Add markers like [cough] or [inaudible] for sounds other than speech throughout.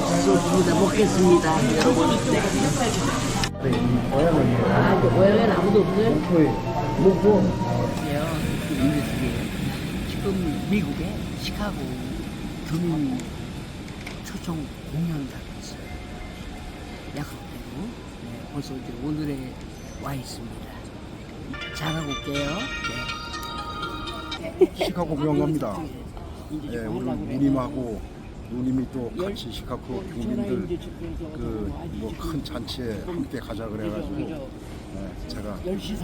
먹음직스럽습니다. 먹겠습니다, 여러분. 네. 아, 이제 고향에는 아무도 없어요? 목포. 예요. 지금 미국의 시카고 교민 초청 공연을 하고 있어요. 약속대로. 네, 벌써 이제 오늘에 와 있습니다. 잘하고 올게요. 네. 시카고 병갑니다. 예, 우리 누님하고 누님이 또 같이 시카고 교민들 그뭐 큰 잔치에 함께 가자 그래가지고 예, 제가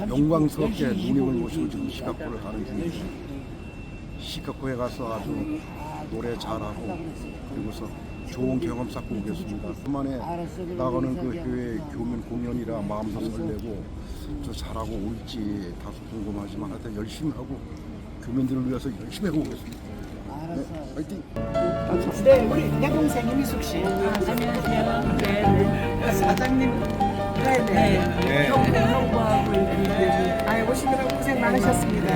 영광스럽게 누님을 모시고 지금 시카고를 가는 중입니다. 시카고에 가서 아주 노래 잘하고 그리고서 좋은 경험 쌓고 오겠습니다. 그만에 나가는 그 교회 교민 공연이라 마음도 설레고 저 잘하고 올지 다소 궁금하지만 하여튼 열심히 하고 교민들을 위해서 열심히 하고 오겠습니다. 네, 화이팅! 네, 우리 내 동생 이미숙 씨. 안녕하세요. 네. 사장님. 네, 네. 형부, 형부하고 이렇게 아, 오시느라고 고생 많으셨습니다.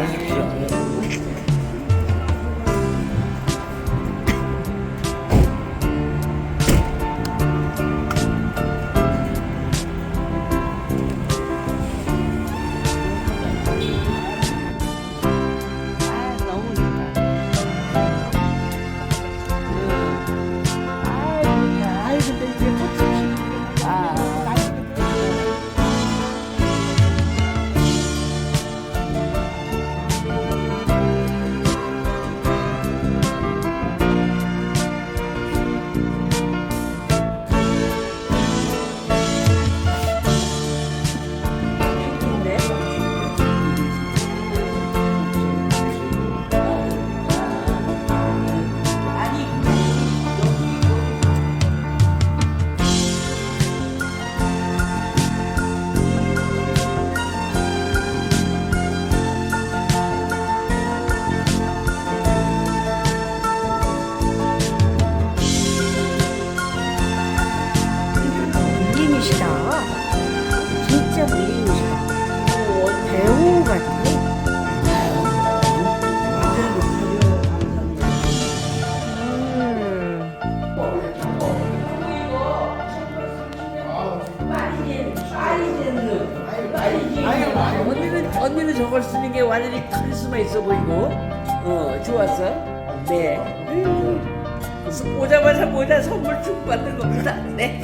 언니는 저걸 쓰는 게 완전히 카리스마 있어 보이고. 어 좋았어? 네. 음. 오자마자 모자 선물 쭉 받는 겁니다. 네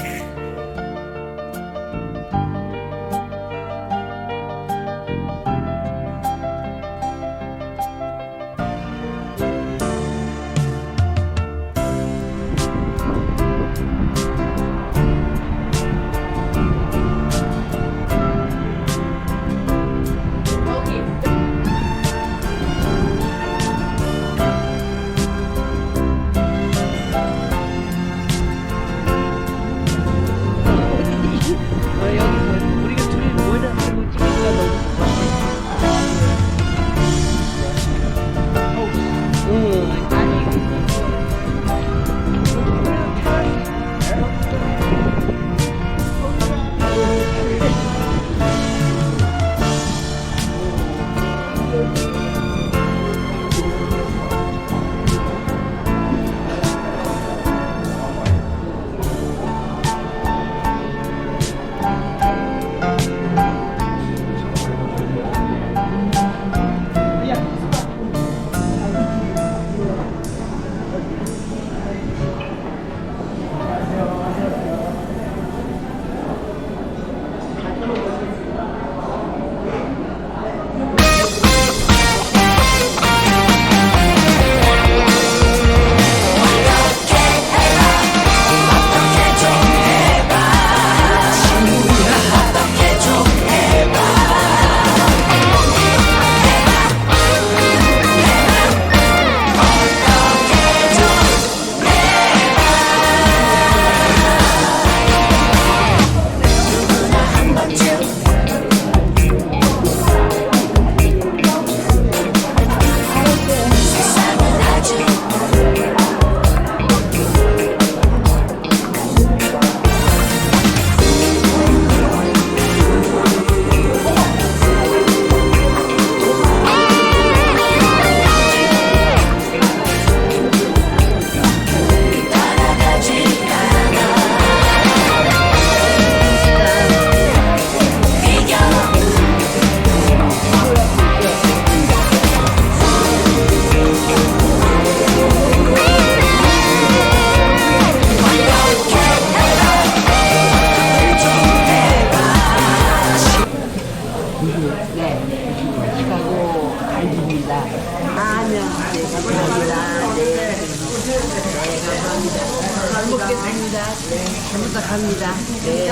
잘 먹겠습니다. 네, 잘 부탁합니다. 네.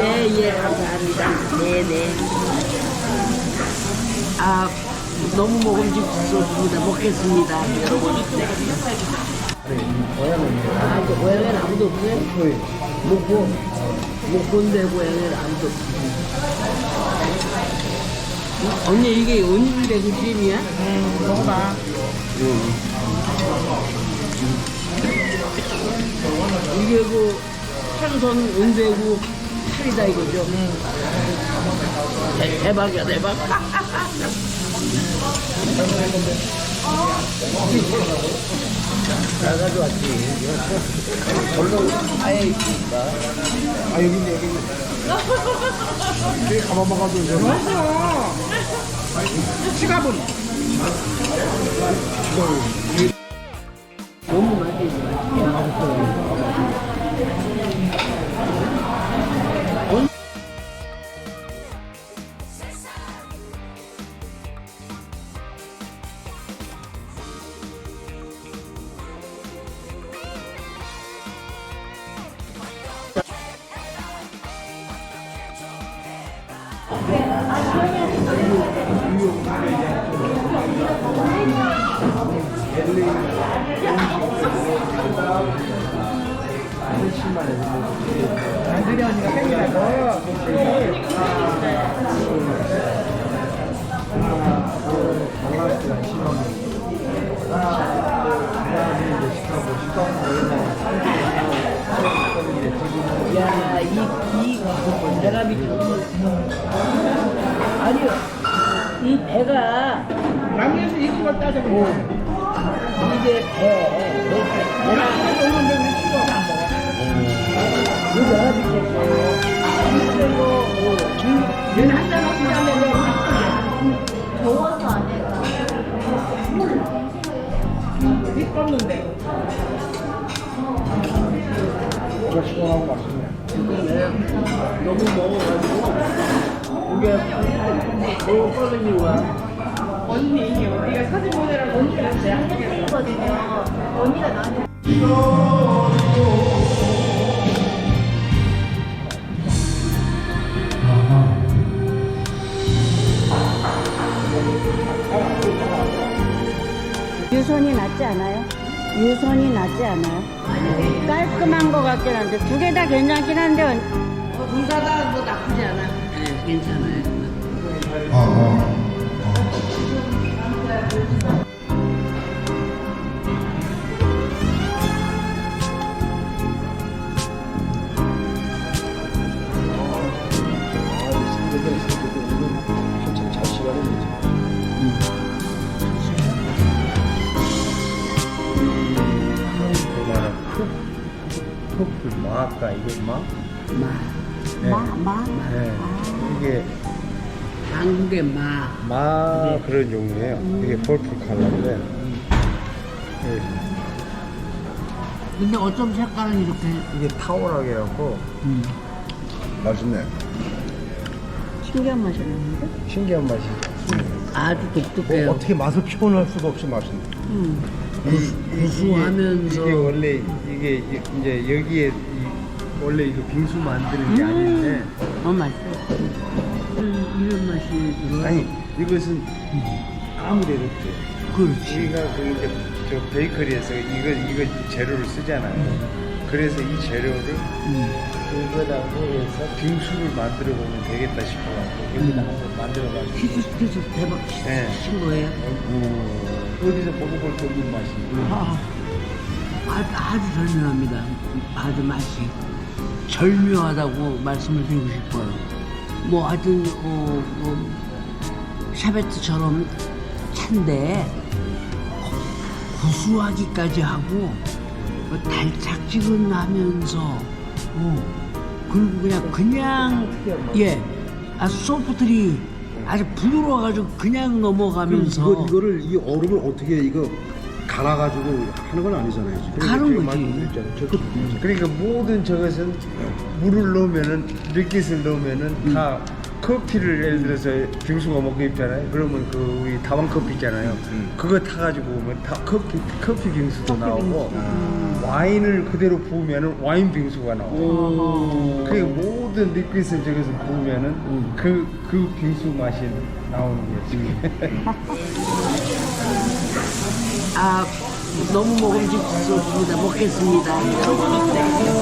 예, 예, 감사합니다. 네, 네. 아, 너무 먹음직스럽습니다. 먹겠습니다, 여러분. 네. 아, 그 고향에는 아무도 없어요? 목포, 목포인데 고향에는 아무도 없어요. 언니, 이게 언니들의 그 찜이야? 음, 먹어봐. 이게 그 생선 은대구 살이다 이거죠? 대, 대박이야, 대박. 잘 가져왔지. 아예 있으니까. 아 여기 있네 여기 있네. [laughs] 여기 가만 먹어도 돼. 지갑은 안드리 언니가 팬이라고. 야, 이, 이, 내가 미쳐. 아니요. 이 배가, 남에서 이걸 따져보고. 이게 배, 배, 남에서 오는 데는 싫어 안 먹어. 이거 내가 미쳤어요. 얘는 한잔 나면 내가 더워서 안 해. 이 껐는데. 이거 시원하고 맛있네. 너무 먹어가지고, 이게 너무 빠른 이유가, 언니 어디가 사진 보내라고 언니가 내가 거든요. 언니가 나한테 유선이 낫지 않아요? 유선이 낫지 않아요? 깔끔한 것 같긴 한데 두 개 다 괜찮긴 한데 둘다다 뭐 나쁘지 않아. 네, 괜찮아요. 한참 마까 이게 마? 네. 마, 마? 네. 이게 한국의 마. 마 그런 종류예요. 이게 폴프 칼라인데 네. 근데 어쩜 색깔은 이렇게 이게 타오락이라고 맛있네. 신기한 맛이 나는데? 신기한 맛이. 아주 뭐 독특해요. 어 떻게 맛을 표현할 수가 없이 맛있네. 음. 이, 구수하면서 이게 원래 이게 이- 이제 여기에 이, 원래 이거 빙수 만드는 게 아닌데 어 맛있어. 음, 이런 맛이 들어. 아니 이것은 아무데도 없죠. 그렇지. 우리가 그 이제 저 베이커리에서 이거 이거 재료를 쓰잖아요. 그래서 이 재료를 이거라고 해서 빙수를 만들어 보면 되겠다 싶어갖고 여기다 한번 만들어가지고 퀴즈 퀴즈 대박 네. 친 거예요. 어디서 먹어볼 수 없는 맛이. 아, 아주 절묘합니다. 아주 맛이 절묘하다고 말씀을 드리고 싶어요. 뭐 하여튼 어, 뭐, 샤베트처럼 찬데 구수하기까지 하고 뭐 달짝지근하면서 어, 그리고 그냥 그냥 예 아주 소프트리 아주 부드러워가지고 그냥 넘어가면서 이거 이거를 이 얼음을 어떻게 이거 갈아가지고 하는 건 아니잖아요. 지금. 가는 거지. 말씀드렸잖아요. 저- 그러니까 모든 저것은 물을 넣으면은 밀깃을 넣으면은 다 커피를 예를 들어서 빙수가 먹고 있잖아요. 그러면 그 우리 다방 커피 있잖아요. 그거 타가지고 오면 다 커피 커피 빙수도 나오고 와인을 그대로 부으면은 와인 빙수가 나와요. 그 모든 리퀴스를 저기서 부으면은 그 그 빙수 맛이 나오는 거예요. [laughs] 아 너무 먹음직스럽습니다. 먹겠습니다.